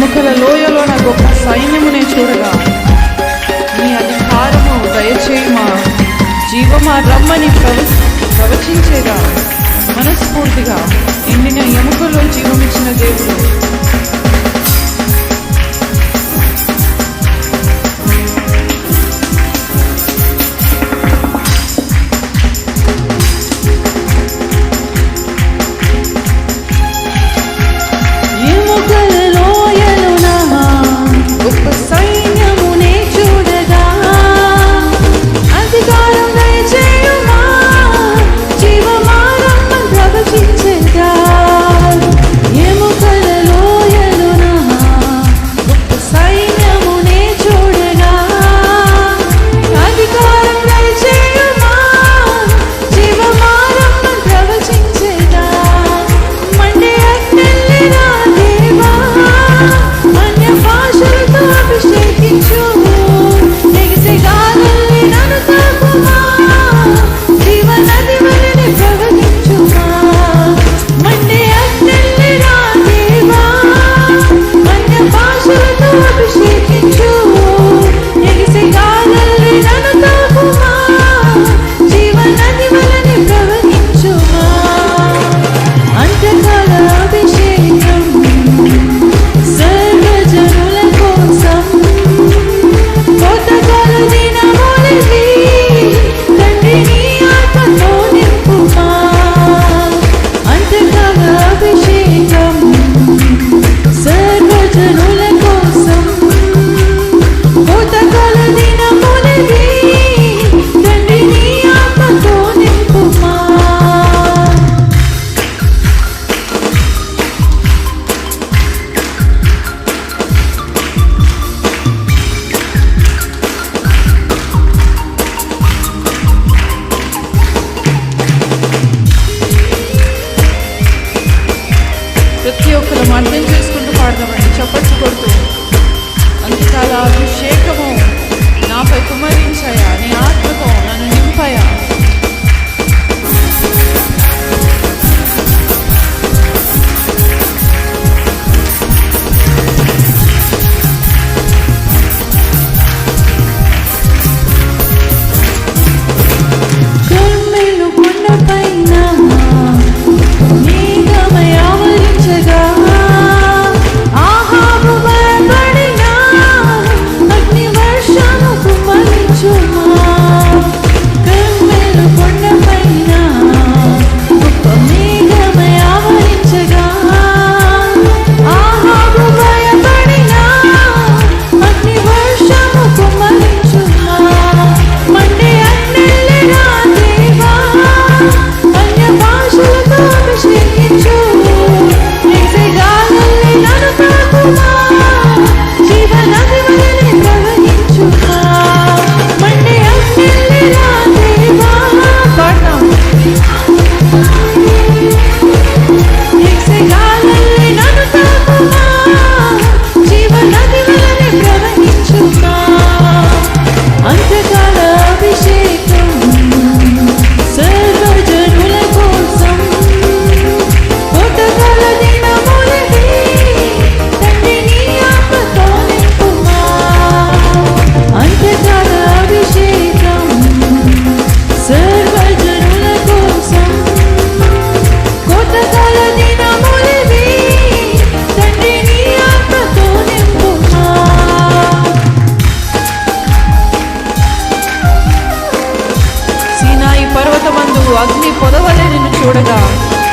ఎముకల లోయలో నా గొప్ప సైన్యమునే చూడగా. నీ అధికారము దయచేయమా. జీవమా రమ్మని ప్రవ ప్రవచించేగా. మనస్ఫూర్తిగా. ఎండిన ఎముకలో జీవమిచ్చిన దేవుడు.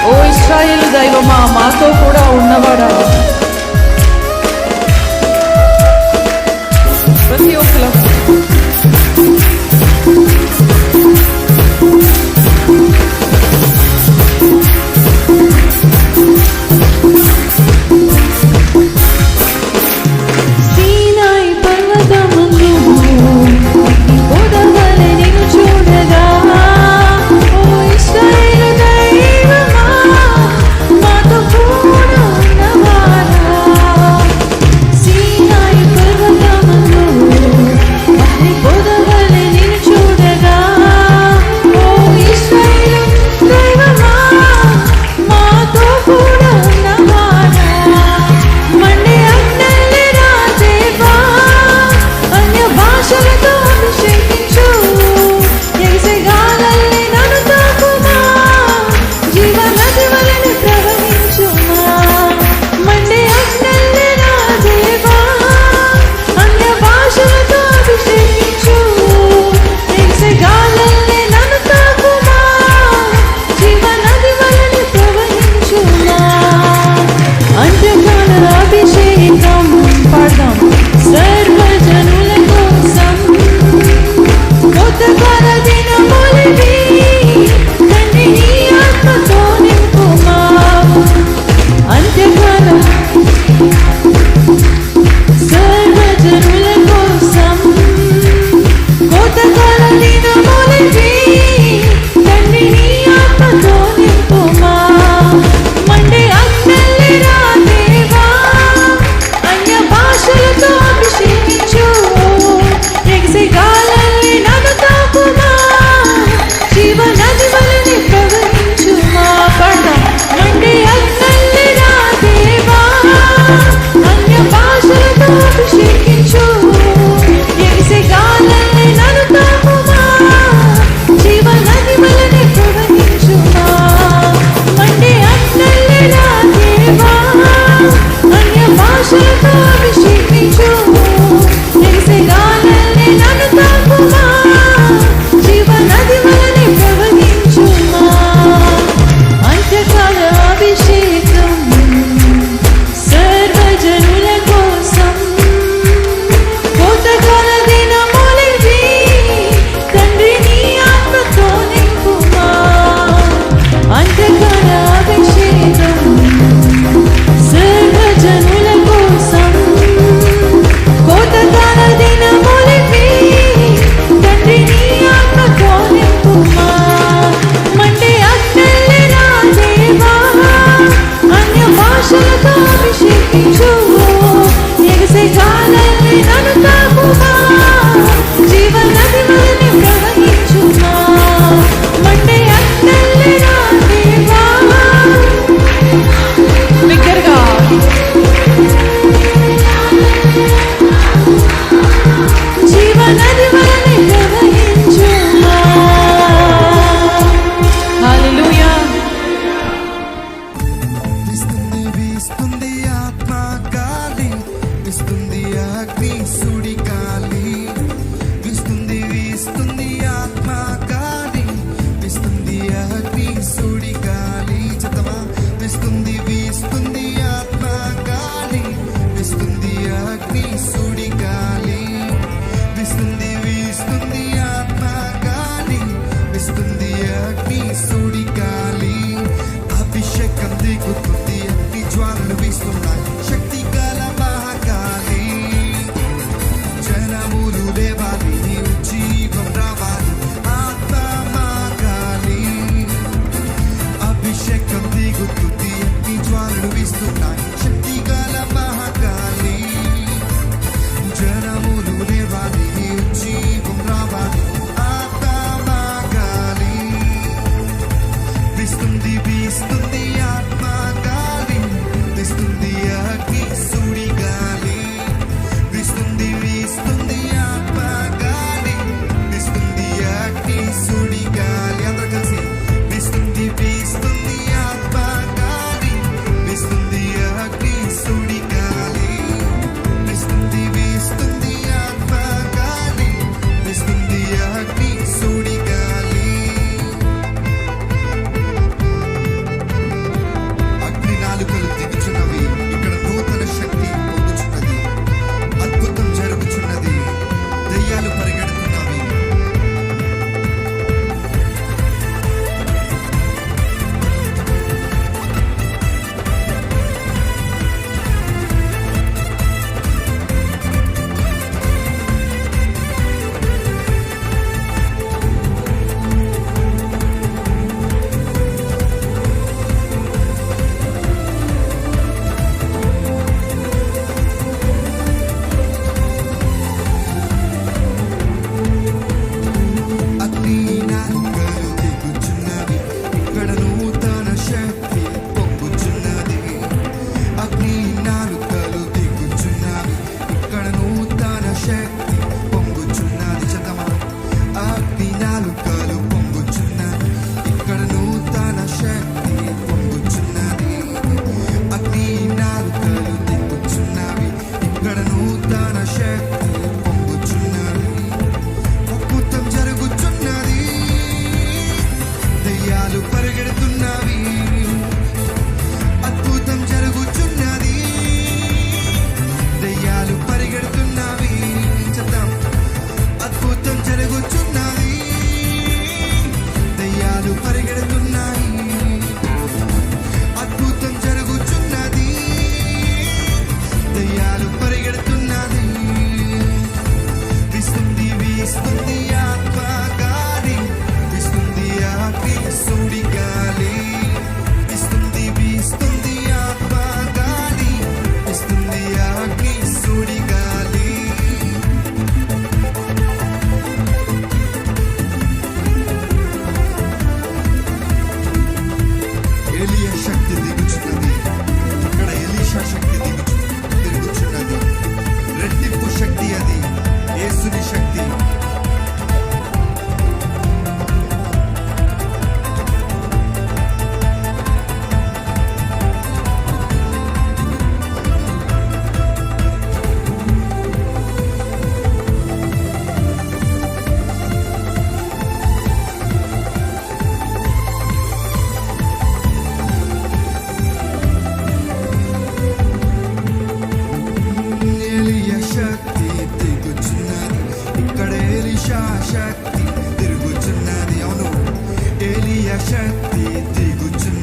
ఓ ఇస్రాయిల్ దైవమా మాతో కూడా ఉన్నవాడా? ప్రతి ఒక్కరు சுடி शक्ति